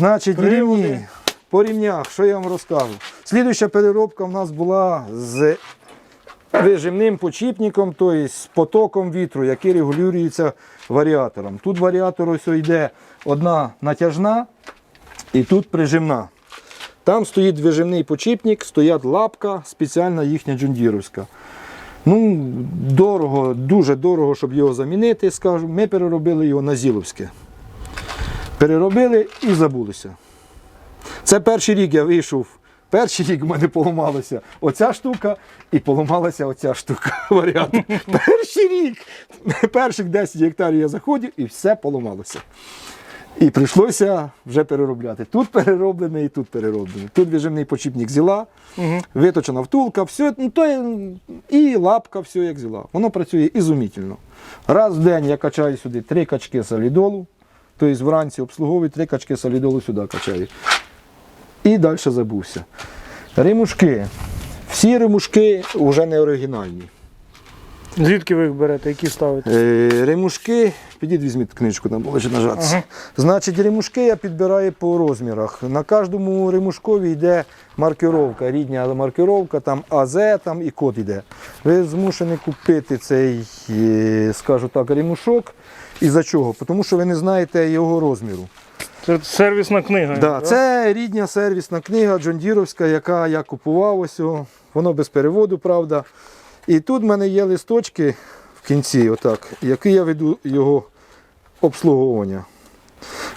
Значить, Приводи. рівні. По рівнях, що я вам розкажу. Слідуюча переробка в нас була з вижимним почіпником, тобто з потоком вітру, який регулюється варіатором. Тут варіатор ось йде одна натяжна і тут прижимна. Там стоїть вижимний почіпник, стоять лапка, спеціальна їхня джундіровська. Ну, дорого, дуже дорого, щоб його замінити, скажу. Ми переробили його на зіловське. Переробили і забулися. Це перший рік я вийшов. Перший рік в мене поламалася оця штука і поламалася оця штука. Варіатор. Перший рік. Перших 10 гектарів я заходив і все поламалося. І прийшлося вже переробляти. Тут перероблене і тут перероблене. Тут вижимний почіпник зіла, Угу. виточена втулка, все, ну, то і лапка, все як зіла. Воно працює ізумітельно. Раз в день я качаю сюди три качки солідолу, тобто вранці обслуговую три качки солідолу сюди качаю. І далі забувся. Римушки. Всі римушки вже не оригінальні. Звідки ви їх берете, які ставите? Е, ремушки, підіть візьміть книжку, там лежить нажатися. Ага. Значить, ремушки я підбираю по розмірах. На кожному ремушкові йде маркировка, рідня маркировка, там АЗ там і код йде. Ви змушені купити цей, е, скажу так, ремушок. І за чого? Тому що ви не знаєте його розміру. Це сервісна книга. Да, це рідня сервісна книга Джондіровська, яка я купував ось. о. Воно без переводу, правда. І тут в мене є листочки в кінці, отак, які я веду його обслуговування.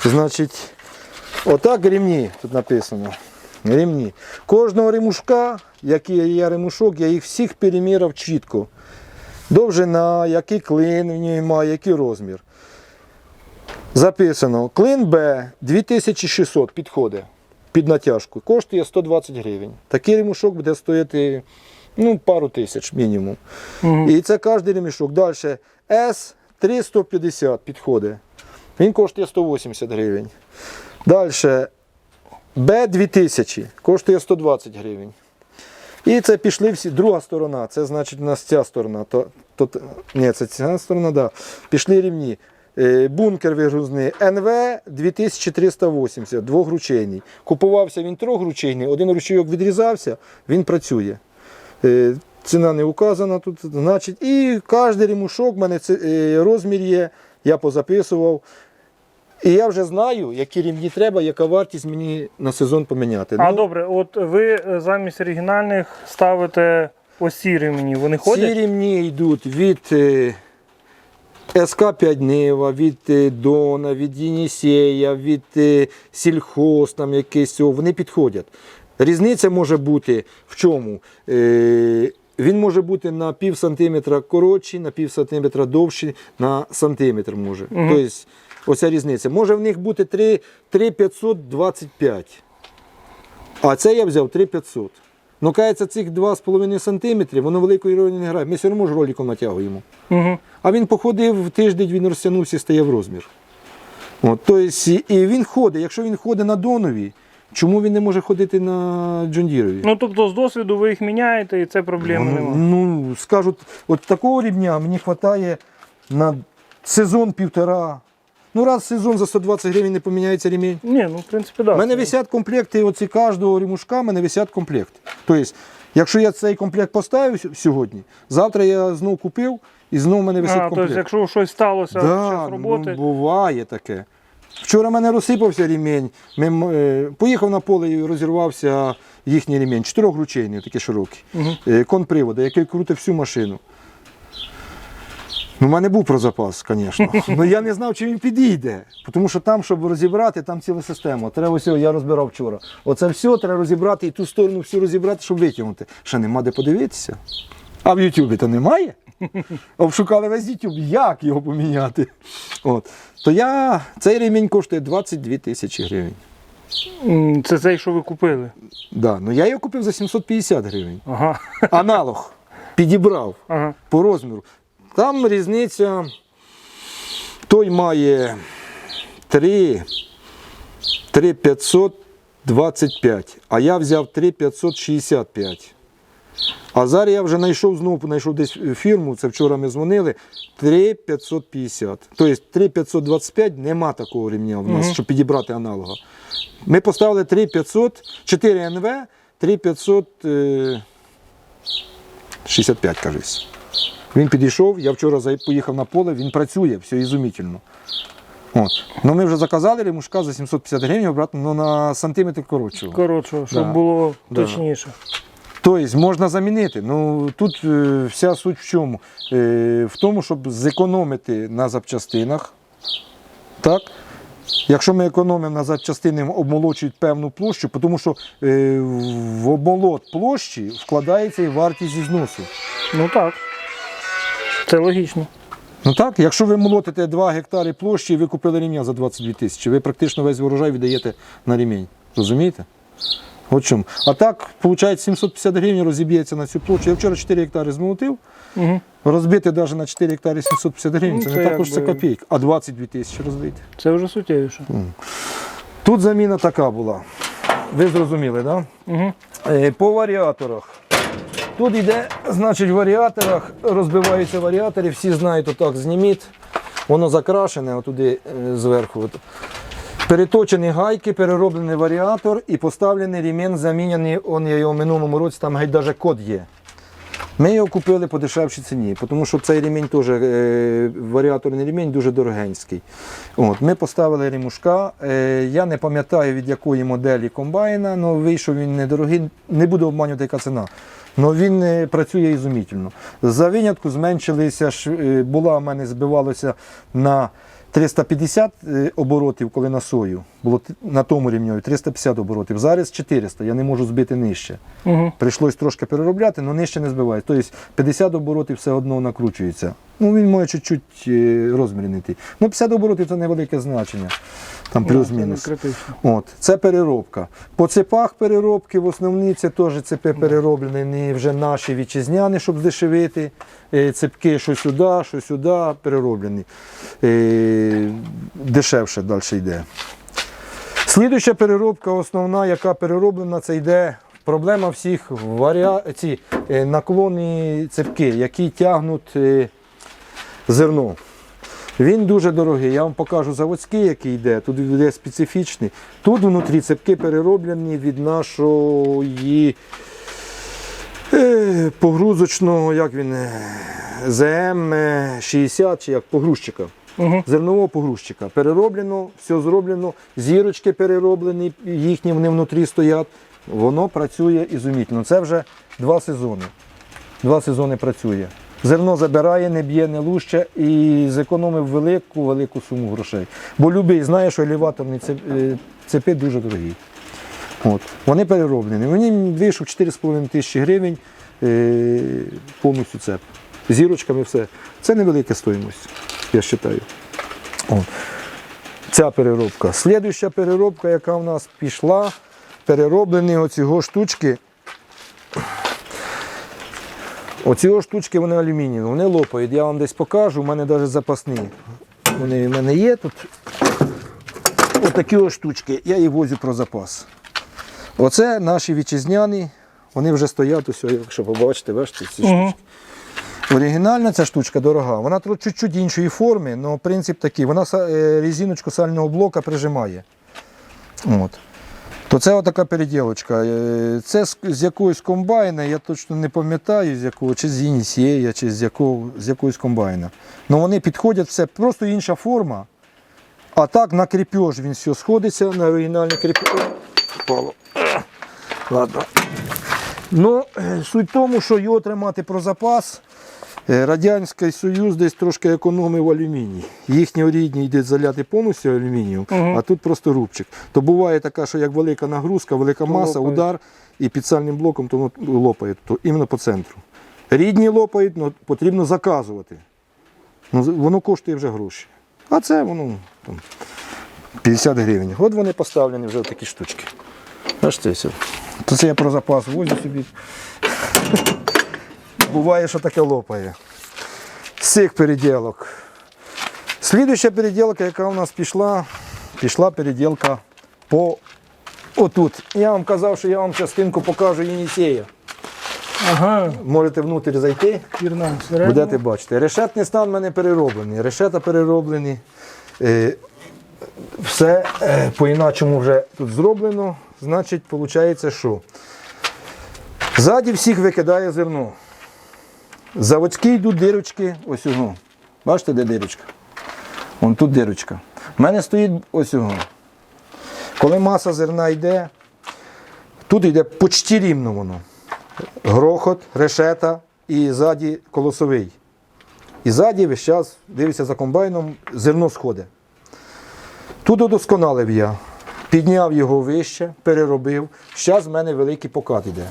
Значить, отак рівні тут написано. Рівні. Кожного ремушка, який є ремушок, я їх всіх переміряв чітко. Довжина, який клин в ній має, який розмір. Записано, клин Б 2600 підходить під натяжку. Коштує 120 гривень. Такий ремушок буде стояти ну, пару тисяч мінімум. Мгм. І це кожен ремішок. Далі С 350 підходить. Він коштує 180 гривень. Далі Б 2000 коштує 120 гривень. І це пішли всі. Друга сторона, це значить у нас ця сторона. То, то, ні, це ця сторона, да. Пішли рівні. Е, Бункер вигрузний НВ 2380, двогручейний. Купувався він трьохручейний, один ручейок відрізався, він працює. Е, Ціна не указана тут. Значить, і кожен ремушок в мене е, розмір є, я позаписував. І я вже знаю, які рівні треба, яка вартість мені на сезон поміняти. А Ну, добре, от ви замість оригінальних ставите ось ці ремені. Вони Ці ходять? рівні йдуть від СК-5 Нива, від е, Дона, від Єнісея, від е, Сільхоз, там якийсь, вони підходять. Різниця може бути в чому? Е, Він може бути на пів сантиметра коротший, на пів сантиметра довший, на сантиметр може. Мгм. Тобто, оця різниця. Може в них бути 3, 3,525. А це я взяв 3,500. Ну, кається, цих 2,5 см, воно великої ролі не грає. Ми все одно ж роликом натягуємо. Угу. А він походив тиждень, він розтягнувся і стає в розмір. От, тобто, і він ходить. Якщо він ходить на Донові, чому він не може ходити на Джондірові? Ну тобто з досвіду ви їх міняєте і це проблеми ну, немає. ну, скажуть, от такого рівня мені вистачає на сезон півтора. Ну, раз в сезон за 120 гривень не поміняється ремінь. Ні, ну в принципі, так. У мене висять комплекти, оці кожного ремушка, в мене висять комплекти. Тобто, якщо я цей комплект поставив сь- сьогодні, завтра я знов купив і знов в мене висить А, комплект. тобто, якщо щось сталося Да, час роботи, ну, буває таке. Вчора в мене розсипався ремінь. Ми, е, поїхав на поле і розірвався їхній ремінь. Чотирьохручейний, такий широкий. Мгм. Е, Конпривода, який крутить всю машину. Ну, в мене був про запас, звісно. Але я не знав, чи він підійде. Тому що там, щоб розібрати, там ціла система. Треба ось, я розбирав вчора. Оце все треба розібрати і ту сторону всю розібрати, щоб витягнути. Ще нема де подивитися. А в Ютубі то немає. Обшукали весь YouTube, як його поміняти. От. То я, цей ремінь коштує 22 тисячі гривень. Це цей, що ви купили. Да, ну я його купив за 750 гривень. Ага. Аналог підібрав ага. по розміру. Там різниця, той має 3, 3525, а я взяв 3565. А зараз я вже знайшов знову, знайшов десь фірму, це вчора ми дзвонили, 3550. Тобто 3525 нема такого рівня в нас, Мгм. щоб підібрати аналога. Ми поставили 3500, 4 НВ, 3565, кажись. Він підійшов, я вчора поїхав на поле, він працює, все ізумітельно. От. Ну ми вже заказали ремушка за 750 гривень, обратно ну, на сантиметр коротшого. Коротше, щоб Да. було Да. точніше. Тобто можна замінити. Ну тут е, вся суть в чому? Е, в тому, щоб зекономити на запчастинах. Так? Якщо ми економимо на запчастини, обмолочують певну площу, тому що е, в обмолот площі вкладається і вартість зі зносу. Ну так. Це логічно. Ну так, якщо ви молотите 2 гектари площі і ви купили ремня за 22 тисячі, ви практично весь урожай віддаєте на ремінь. Розумієте? От чому. А так, виходить, 750 гривень розіб'ється на цю площу. Я вчора 4 гектари змолотив, Угу. розбити навіть на 4 гектари 750 гривень, Ну, це, це не також це копійка, а 22 тисячі розбити. Це вже суттєвіше. Тут заміна така була. Ви зрозуміли, так? Да? Угу. По варіаторах. Тут йде, значить, в варіаторах розбиваються варіатори, всі знають, отак зніміть. Воно закрашене отуди е, зверху. Переточені гайки, перероблений варіатор і поставлений ремінь заміняний, он я його в минулому році, там геть навіть код є. Ми його купили по дешевшій ціні, тому що цей ремінь теж е, варіаторний ремінь дуже дорогенський. От, ми поставили ремушка. Е, я не пам'ятаю від якої моделі комбайна, але вийшов він недорогий, не буду обманювати, яка ціна. Але він е, працює ізумітельно. За винятку зменшилися, е, була в мене збивалося на 350 е, оборотів, коли на сою. Було на тому рівні 350 оборотів. Зараз 400, я не можу збити нижче. Угу. Прийшлось трошки переробляти, але нижче не збиває. Тобто 50 оборотів все одно накручується. Ну, він може чуть-чуть е, розмір не йти. Ну, 50 оборотів це невелике значення. Там плюс-мінус. От, це переробка. По цепах переробки, в основній це теж цепи перероблені, не вже наші вітчизняні, щоб здешевити. Е, Цепки що сюди, що сюди, перероблені. Е, Дешевше далі йде. Слідуюча переробка, основна, яка перероблена, це йде проблема всіх варіа... ці, е, наклонні цепки, які тягнуть е, зерно. Він дуже дорогий. Я вам покажу заводський, який йде. Тут йде специфічний. Тут внутрі цепки перероблені від нашої е, погрузочного, як він, е, ЗМ-60 чи як погрузчика. Угу. Зернового погрузчика. Перероблено, все зроблено, зірочки перероблені, їхні вони внутрі стоять. Воно працює ізумітельно. Це вже два сезони. Два сезони працює. Зерно забирає, не б'є, не луще і зекономив велику, велику суму грошей. Бо любий знає, що елеваторні е, цепи дуже дорогі. От. Вони перероблені. Мені вийшов 4,5 тисячі гривень е, повністю цеп. Зірочками все. Це невелика стоїмость, я вважаю. От. Ця переробка. Слідуюча переробка, яка в нас пішла, перероблені оцього штучки. Оці штучки вони алюмінієві, вони лопають. Я вам десь покажу, у мене навіть запасні. Вони в мене є тут. Отакі ось штучки, я їх возю про запас. Оце наші вітчизняні, вони вже стоять, ось, якщо побачите, бачите, ці Угу. штучки. Оригінальна ця штучка дорога, вона чуть-чуть іншої форми, але принцип такий. Вона е, резиночку сального блока прижимає. От. То це отака переділочка. Е, Це з, якоїсь комбайна, я точно не пам'ятаю, з якого, чи з Єнісєя, чи з, якого, з якоїсь комбайна. Ну вони підходять все, просто інша форма. А так на кріпеж він все сходиться, на оригінальний кріпеж. Впало. Ладно. Ну, е, суть в тому, що його тримати про запас. Е, Радянський Союз десь трошки економив алюміній. Їхні рідні йдуть заляти повністю алюмінієм, Мгм. а тут просто рубчик. То буває така, що як велика нагрузка, велика То маса, лопає. удар і під сальним блоком то воно лопає, то іменно по центру. Рідні лопають, але потрібно заказувати. Ну, воно коштує вже гроші. А це воно там, 50 гривень. От вони поставлені вже такі штучки. Все. То це я про запас возю собі. Буває, що таке лопає. З цих переділок. Слідуюча переділка, яка у нас пішла, пішла переділка по отут. Я вам казав, що я вам частинку покажу Єнісея. Ага, Можете внутрі зайти, будете бачити. Решетний стан в мене перероблений. Решета перероблені. Е, все е, по-іначому вже тут зроблено. Значить, виходить, що ззаді всіх викидає зерно. Заводські йдуть дирочки, ось його. Бачите, де дирочка? Вон тут дирочка. У мене стоїть ось його. Коли маса зерна йде, тут йде почти рівно воно. Грохот, решета і ззаді колосовий. І ззаді весь час дивишся за комбайном, зерно сходить. Тут удосконалив я, підняв його вище, переробив. Зараз в мене великий покат йде.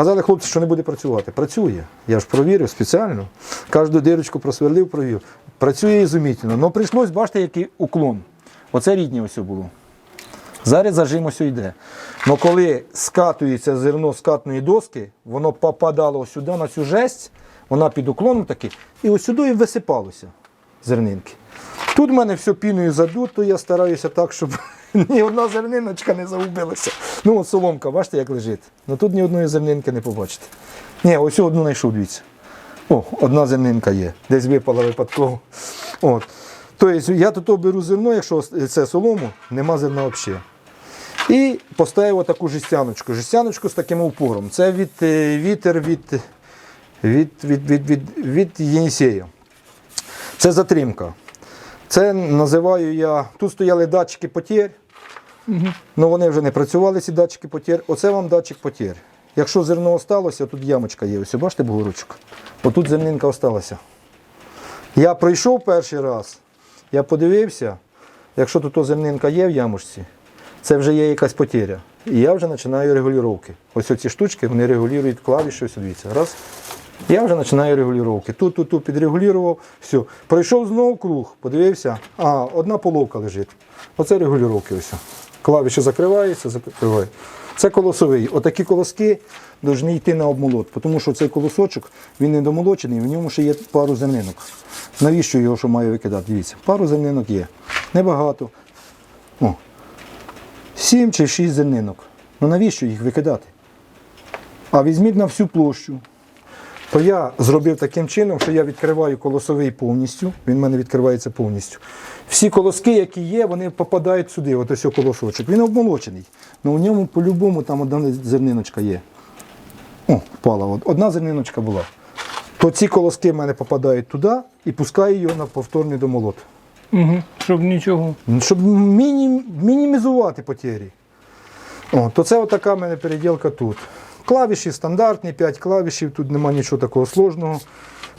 Казали хлопці, що не буде працювати. Працює. Я ж провірив спеціально. Кожну дирочку просверлив, провів. Працює ізумітельно. Ну прийшлось, бачите, який уклон. Оце ріднє ось було. Зараз зажим ось йде. Ну коли скатується зерно з катної доски, воно попадало сюди на цю жесть, вона під уклоном таки, і ось сюди і висипалося зернинки. Тут в мене все піною задуто, я стараюся так, щоб ні одна зерниночка не загубилася. Ну от соломка, бачите, як лежить. Ну тут ні одної зернинки не побачите. Ні, ось одну знайшов, дивіться. О, одна зернинка є. Десь випала випадково. От. Тобто я тут беру зерно, якщо це солому, нема зерна взагалі. І поставив таку жестяночку. Жестяночку з таким упором. Це від е, вітер від, від, від, від, від, від Єнісея. Це затримка. Це називаю я. Тут стояли датчики потір. Ну вони вже не працювали, ці датчики потір. Оце вам датчик потір. Якщо зерно осталося, тут ямочка є. Ось бачите бугорочок? Отут зернинка осталася. Я пройшов перший раз, я подивився, якщо тут зернинка є в ямочці, це вже є якась потеря. І я вже починаю регулювання. Ось ці штучки вони регулюють клавіші, ось дивіться. Раз. Я вже починаю регулювання. Тут, тут, тут підрегулював, все. Пройшов знову круг, подивився, а, одна половка лежить. Оце регулювання ось. Клавіші закриваються, закриваю. Це колосовий. Отакі колоски повинні йти на обмолот, тому що цей колосочок він не домолочений, в ньому ще є пару зернинок. Навіщо його що маю викидати? Дивіться, пару зернинок є. Небагато. О, Сім чи шість зернинок. Ну навіщо їх викидати? А візьміть на всю площу. То я зробив таким чином, що я відкриваю колосовий повністю. Він в мене відкривається повністю. Всі колоски, які є, вони попадають сюди, от ось колосочок. Він обмолочений. Ну в ньому по-любому там одна зерниночка є. О, впала. Одна зерниночка була. То ці колоски в мене попадають туди і пускаю його на повторний домолот. Угу. Щоб нічого. Щоб міні- мінімізувати потері. О, то це отака в мене переділка тут. Клавіші стандартні, 5 клавішів, тут нема нічого такого сложного.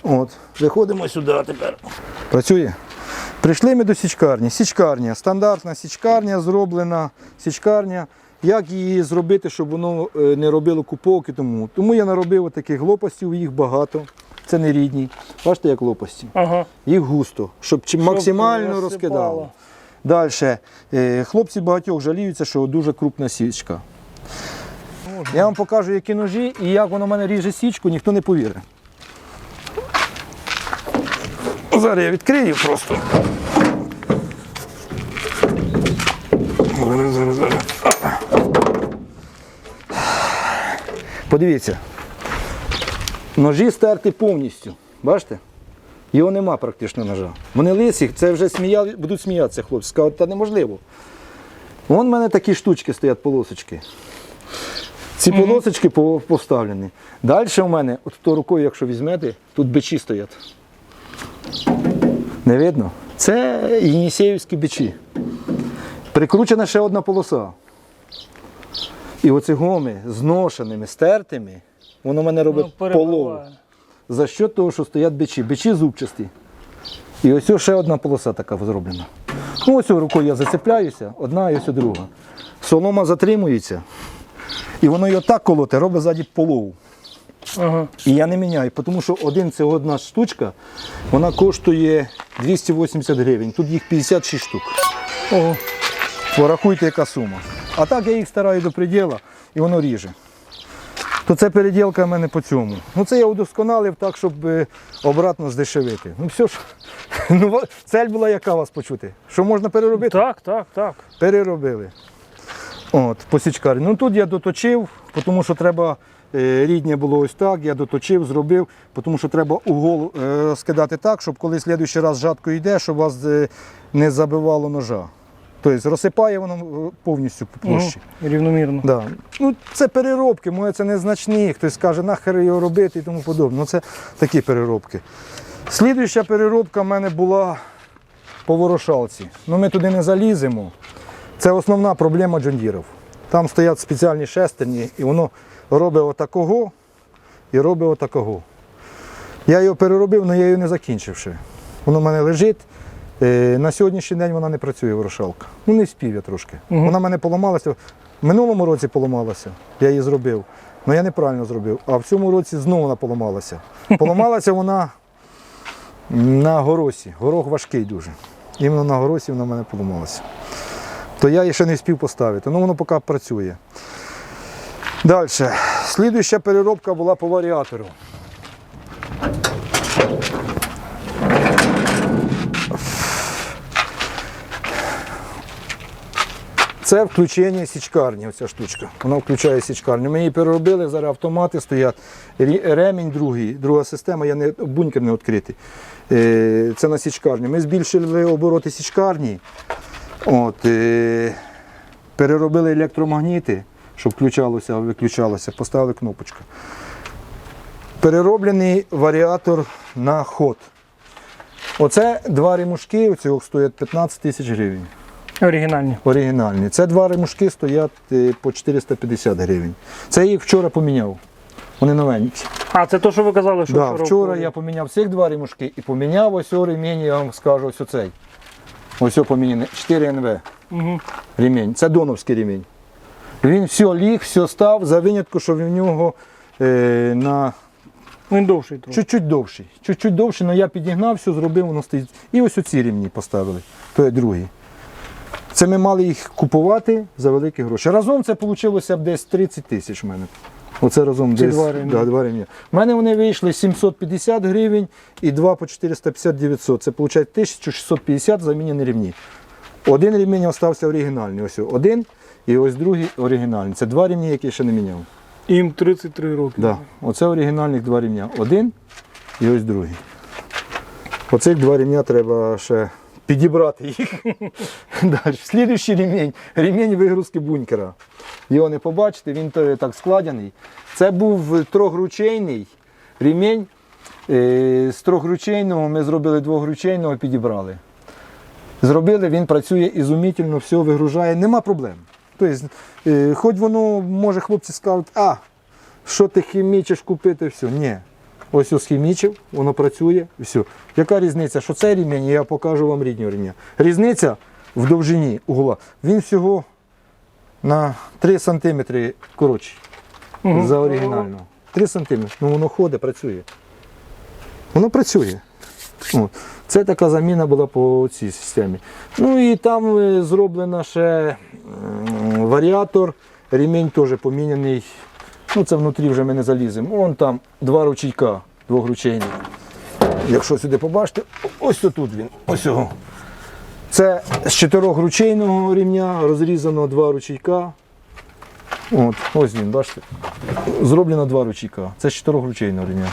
От. Виходимо сюди тепер. Працює. Прийшли ми до січкарні. Січкарня, стандартна січкарня, зроблена січкарня. Як її зробити, щоб воно е, не робило купок і тому. Тому я наробив таких лопастів, їх багато. Це не рідні. Бачите, як лопасті. Ага. Їх густо, щоб Щоб максимально розкидало. Далі. Е, Хлопці багатьох жаліються, що дуже крупна січка. Я вам покажу, які ножі і як воно в мене ріже січку, ніхто не повірить. Зараз я відкрию просто. Зараз, зараз, зараз. Подивіться. Ножі стерті повністю. Бачите? Його нема практично ножа. Вони лисі, це вже сміяли, будуть сміятися хлопці. Скажуть, та неможливо. Вон в мене такі штучки стоять, полосочки. Ці полосочки поставлені. Далі у мене, от то рукою, якщо візьмете, тут бичі стоять. Не видно? Це Єнісеївські бичі. Прикручена ще одна полоса. І оці гоми зношеними, стертими, воно в мене робить Ну, полову. За що того, що стоять бичі. Бичі зубчасті. І ось ось ще одна полоса така зроблена. Ну, ось рукою я зацепляюся, одна і ось друга. Солома затримується. І воно його так колоте, робить ззаді полову. Ага. І я не міняю, тому що один це одна штучка, вона коштує 280 гривень. Тут їх 56 штук. Ого. Порахуйте, яка сума. А так я їх стараю до приділа і воно ріже. То це переділка в мене по цьому. Ну це я удосконалив так, щоб е, обратно здешевити. Ну все ж, ну, цель була яка вас почути. Що можна переробити? Так, так, так. Переробили. От, по січкарі. Ну тут я доточив, тому що треба, е, було ось так, я доточив, зробив, тому що треба угол е, скидати так, щоб коли слідуючий раз жатко йде, щоб вас е, не забивало ножа. Тобто розсипає воно повністю по площі. Мгм. Рівномірно. Да. Ну, це переробки, може це незначні. Хтось каже, нахер його робити і тому подобне. Ну, це такі переробки. Слідуюча переробка в мене була по ворошалці. Ну, ми туди не заліземо. Це основна проблема джондірів. Там стоять спеціальні шестерні, і воно робить отакого і робить отакого. Я його переробив, але я його не закінчив ще. Воно в мене лежить. Е, На сьогоднішній день вона не працює ворошалка. Ну не спів я трошки. Мгм. Вона в мене поламалася. В минулому році поламалася, я її зробив. але я неправильно зробив. А в цьому році знову вона поламалася. Поламалася вона на горосі. Горох важкий дуже. Іменно на горосі вона в мене поламалася. То я ще не спів поставити. Ну воно поки працює. Далі. Слідуюча переробка була по варіатору. Це включення січкарні, оця штучка. Вона включає січкарню. Ми її переробили, зараз автомати стоять. Ремінь другий, друга система, я не, бункер не відкритий. Е, Це на січкарню. Ми збільшили обороти січкарні. От, е, переробили електромагніти, щоб включалося, виключалося, поставили кнопочку. Перероблений варіатор на ход. Оце два ремушки, оці стоять 15 тисяч гривень. Оригінальні. Оригінальні. Це два ремушки стоять е, по 450 гривень. Це я їх вчора поміняв. Вони новенькі. А, це то, що ви казали, що Да, вчора вчора я поміняв цих два ремушки і поміняв ось ремінь, я вам скажу, ось оцей. Ось о поміняний. 4 НВ Мгм. ремінь. Це доновський ремінь. Він все ліг, все став, за винятку, що в нього е, на Він довший трохи. чуть-чуть довший. Чуть-чуть довший, але я підігнав, все зробив, воно стоїть. І ось оці рівні поставили. То є другий. Це ми мали їх купувати за великі гроші. Разом це вийшло б десь 30 тисяч в мене. Оце разом Ці десь. два ремні. Да, два ремні. У мене вони вийшли 750 гривень і два по 450 900. Це виходить 1650 замінені рівні. Один ремінь залишився оригінальний. Ось один і ось другий оригінальний. Це два рівні, які я ще не міняв. Їм 33 роки. Да. Оце оригінальних два рівня. Один і ось другий. Оцих два рівня треба ще підібрати їх. Далі. Слідуючий ремінь. Ремінь вигрузки бункера. Його не побачите, він так складений. Це був трьохручейний ремінь. Е, З трьохручейного ми зробили двохручейного, підібрали. Зробили, він працює ізумітельно, все вигружає, нема проблем. Тобто, е, хоч воно, може, хлопці скажуть, а, що ти хімічиш купити, все. Ні. Ось ось хімічив, воно працює, все. Яка різниця? Що це рівень, я покажу вам ріднього рівня. Різниця в довжині угла. Він всього на 3 см коротший Мгм. за оригінального. 3 см. Ну воно ходить, працює. Воно працює. От. Це така заміна була по цій системі. Ну і там е, зроблено ще варіатор, ремінь теж поміняний. Ну це внутрі вже ми не заліземо. Вон там два ручейка, двохручейні. Якщо сюди побачите, ось тут він. Ось його. Це з чотирьохручейного рівня розрізано два ручейка. От, ось він, бачите. Зроблено два ручейка. Це з чотирьохручейного рівня.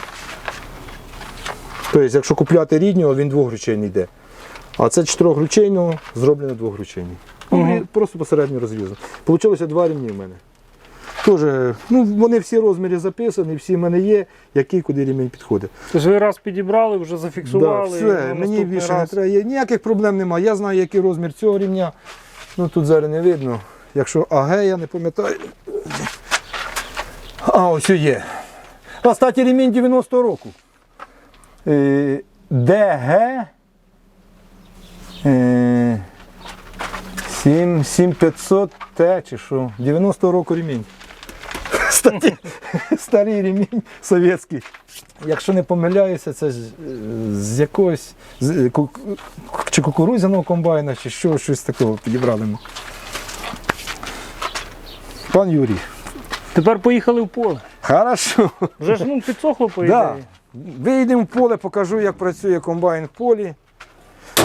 Тобто, якщо купляти ріднього, він двохручейний йде. А це чотирьохручейного зроблено двохручейний. Ну, Мгм. Просто посередньо розрізано. Получилося два рівні в мене. Тоже, ну, вони всі розміри записані, всі в мене є, який куди рівень підходить. Тобто ви раз підібрали, вже зафіксували. і все, мені більше раз... не треба. Є- Ніяких проблем немає. Я знаю, який розмір цього рівня. Ну тут зараз не видно. Якщо АГ, я не пам'ятаю. А, ось є. А, кстати, ремінь 90 року. Е, ДГ е, 7, 7500 Т чи що? 90 року ремінь. Кстати, старий ремінь совєтський. Якщо не помиляюся, це з, з якогось з, е, чи кукурудзяного комбайна, чи що, щось такого підібрали ми. Пан Юрій. Тепер поїхали в поле. Хорошо. Вже ж ну, підсохло по Да. Вийдемо в поле, покажу, як працює комбайн в полі.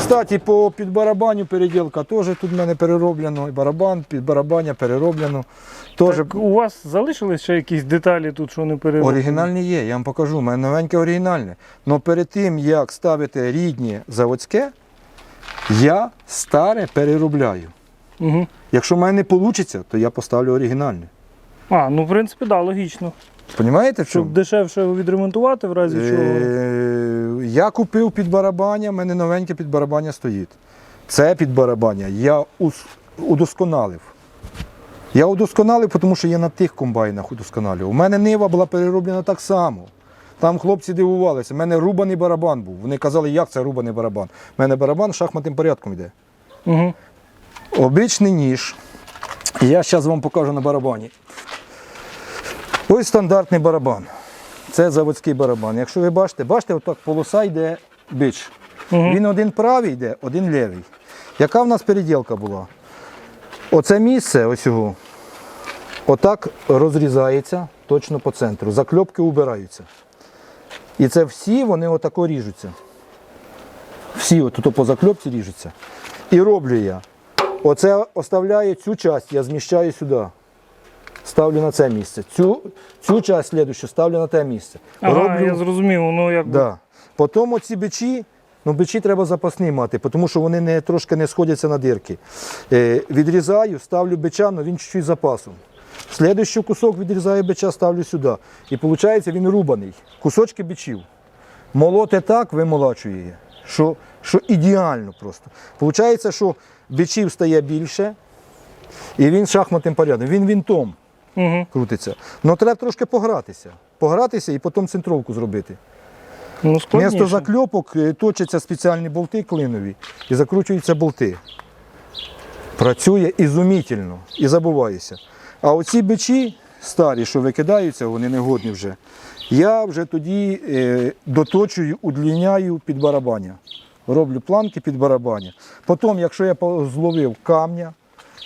Кстати, по підбарабаню переділка теж тут в мене перероблено. І барабан, підбарабання перероблено. Теж Так, у вас залишились ще якісь деталі тут, що не перероблені? Оригінальні є, я вам покажу. У мене новеньке оригінальне. Але перед тим, як ставити рідні заводське, я старе переробляю. Угу. Якщо в мене не вийде, то я поставлю оригінальний. А, ну в принципі, так, да, логічно. Понімаєте, в Щоб чому? дешевше відремонтувати, в разі чого. Е, Я купив під барабання, в мене новеньке під барабання стоїть. Це під барабання я удосконалив. Я удосконалив, тому що я на тих комбайнах удосконалював. У мене нива була перероблена так само. Там хлопці дивувалися. У мене рубаний барабан був. Вони казали, як це рубаний барабан. У мене барабан шахматним порядком йде. Угу. Обичний ніж. Я зараз вам покажу на барабані. Ось стандартний барабан. Це заводський барабан. Якщо ви бачите, бачите, отак полоса йде бич. Він один правий йде, один лівий. Яка в нас переділка була? Оце місце, ось його, отак розрізається точно по центру. Закльопки убираються. І це всі вони отако ріжуться. Всі отут по закльопці ріжуться. І роблю я. Оце оставляю цю часть, я зміщаю сюди. Ставлю на це місце. Цю, цю часть слідущу ставлю на те місце. Ага, я зрозумів, ну як. Да. Потім оці бичі, ну бичі треба запасні мати, тому що вони не, трошки не сходяться на дирки. Е, відрізаю, ставлю бича, але він чуть-чуть запасом. Слідуючий кусок відрізаю бича, ставлю сюди. І виходить, він рубаний. Кусочки бичів. Молоте так, вимолачує, що, що ідеально просто. Получається, що бичів стає більше, і він шахматним порядком, він вінтом Угу. крутиться. Ну треба трошки погратися. Погратися і потім центровку зробити. Ну, складніше. Вмісто закльопок е, точаться спеціальні болти клинові і закручуються болти. Працює ізумітельно і забувається. А оці бичі старі, що викидаються, вони негодні вже. Я вже тоді е, доточую, удліняю під барабання. Роблю планки під барабання. Потім, якщо я зловив камня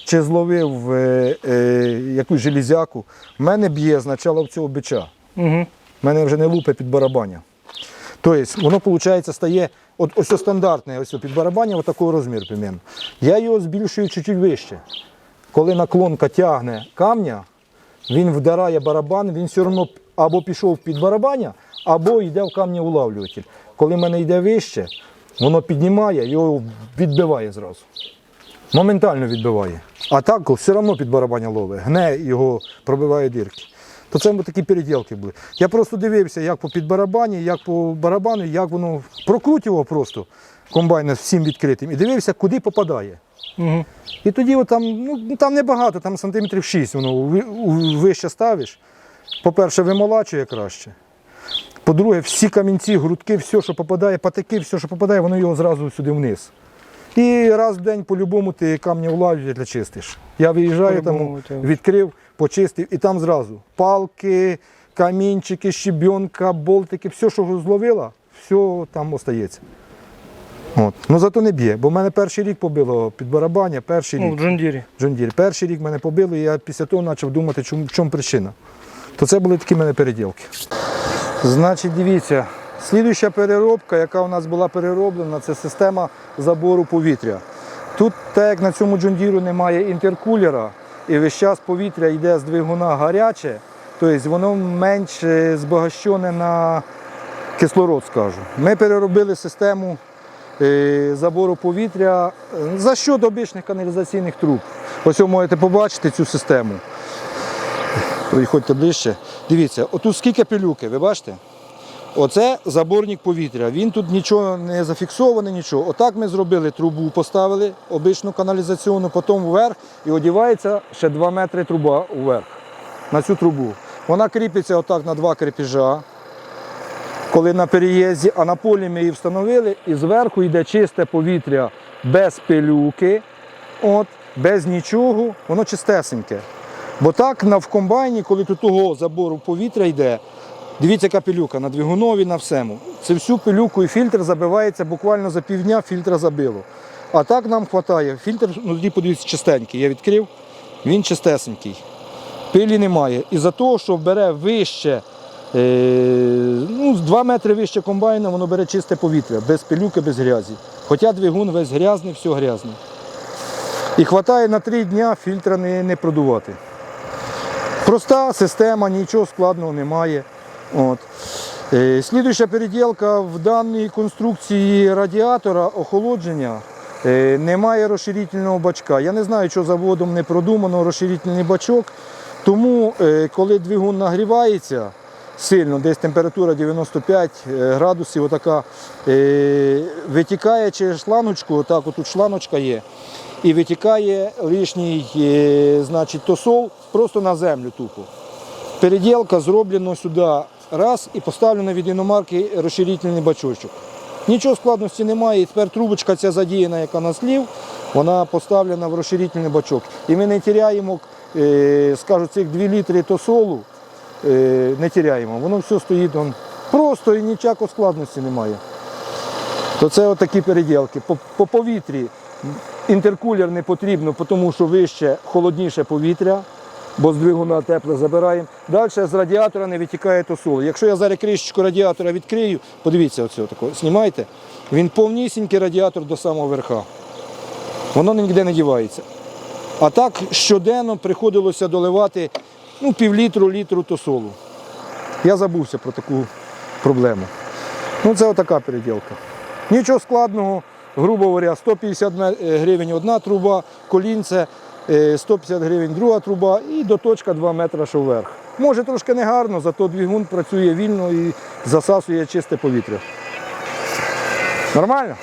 чи зловив е, е, якусь железяку, в мене б'є спочатку цього бича. Угу. Мене вже не лупе під барабання. Тобто воно, виходить, стає от, ось стандартне ось під барабання, ось такого розміру примерно. Я його збільшую чуть-чуть вище. Коли наклонка тягне камня, він вдарає барабан, він все одно або пішов під барабання, або йде в камнеулавлюватель. Коли в мене йде вище, воно піднімає, його відбиває зразу. Моментально відбиває. А так все одно під барабання ловить, гне його пробиває дірки. То це такі переділки були. Я просто дивився, як по підбарабані, як по барабану, як воно прокрутював просто комбайн всім відкритим і дивився, куди попадає. Угу. І тоді от там, ну, там небагато, там сантиметрів 6 воно вище ставиш. По-перше, вимолачує краще. По-друге, всі камінці, грудки, все, що попадає, патики, все, що попадає, воно його зразу сюди вниз. І раз в день по-любому ти камні влавлюєш, чистиш. Я виїжджаю, там відкрив, почистив, і там зразу палки, камінчики, щебенка, болтики, все, що зловила, все там остається. От. Ну зато не б'є, бо в мене перший рік побило під барабання, перший Ну, рік. в Джондірі. Джондір. Перший рік мене побили, і я після того почав думати, в чому причина. То це були такі в мене переділки. Значить, дивіться, слідуюча переробка, яка у нас була перероблена, це система забору повітря. Тут, так як на цьому джондіру немає інтеркулера, і весь час повітря йде з двигуна гаряче, тобто воно менш е, збагащене на кислород, скажу. Ми переробили систему е, забору повітря е, за счет обичних каналізаційних труб. Ось ви можете побачити цю систему. Приходьте ближче. Дивіться, отут скільки пилюки, ви бачите? Оце заборник повітря. Він тут нічого не зафіксований, нічого. Отак ми зробили трубу, поставили обичну каналізаційну, потім вверх і одівається ще 2 метри труба вверх на цю трубу. Вона кріпиться отак на два крепежа, коли на переїзді, а на полі ми її встановили, і зверху йде чисте повітря без пилюки, от, без нічого, воно чистесеньке. Бо так в комбайні, коли тут того забору повітря йде, дивіться, яка пилюка на двигунові, на всьому. Це всю пилюку і фільтр забивається буквально за півдня, фільтра забило. А так нам вистачає. Фільтр, ну тоді подивіться, чистенький. Я відкрив, він чистесенький. Пилі немає. І за того, що бере вище, е, ну, 2 метри вище комбайна, воно бере чисте повітря, без пилюки, без грязі. Хоча двигун весь грязний, все грязне. І вистачає на 3 дня фільтра не, не продувати. Проста система, нічого складного немає. От. Е, Слідуюча переділка в даній конструкції радіатора охолодження Е, Немає розширительного бачка. Я не знаю, що заводом не продумано розширительний бачок. Тому, е, коли двигун нагрівається сильно, десь температура 95 е, градусів, отака, витікає через шланочку, отак, отут шланочка є, і витікає лишній значить, тосол просто на землю тупо. Переділка зроблено сюди раз і поставлено від іномарки розширительний бачочок. Нічого складності немає. І тепер трубочка ця задіяна, яка на слів, вона поставлена в розширительний бачок. І ми не тіряємо, е, скажу, цих 2 літри тосолу, е, не тіряємо. Воно все стоїть он, просто і ніякої складності немає. То це отакі переділки. По, по повітрі інтеркулер не потрібно, тому що вище холодніше повітря, бо з двигуна тепле забираємо. Далі з радіатора не витікає тосол. Якщо я зараз кришечку радіатора відкрию, подивіться, оце отако, знімайте, він повнісінький радіатор до самого верха. Воно ніде не дівається. А так щоденно приходилося доливати ну, півлітру літру тосолу. Я забувся про таку проблему. Ну, це отака переділка. Нічого складного, грубо говоря, 150 е, гривень одна труба, колінце, 150 гривень друга труба і до точка 2 метри що вверх. Може трошки не гарно, зато двигун працює вільно і засасує чисте повітря. Нормально?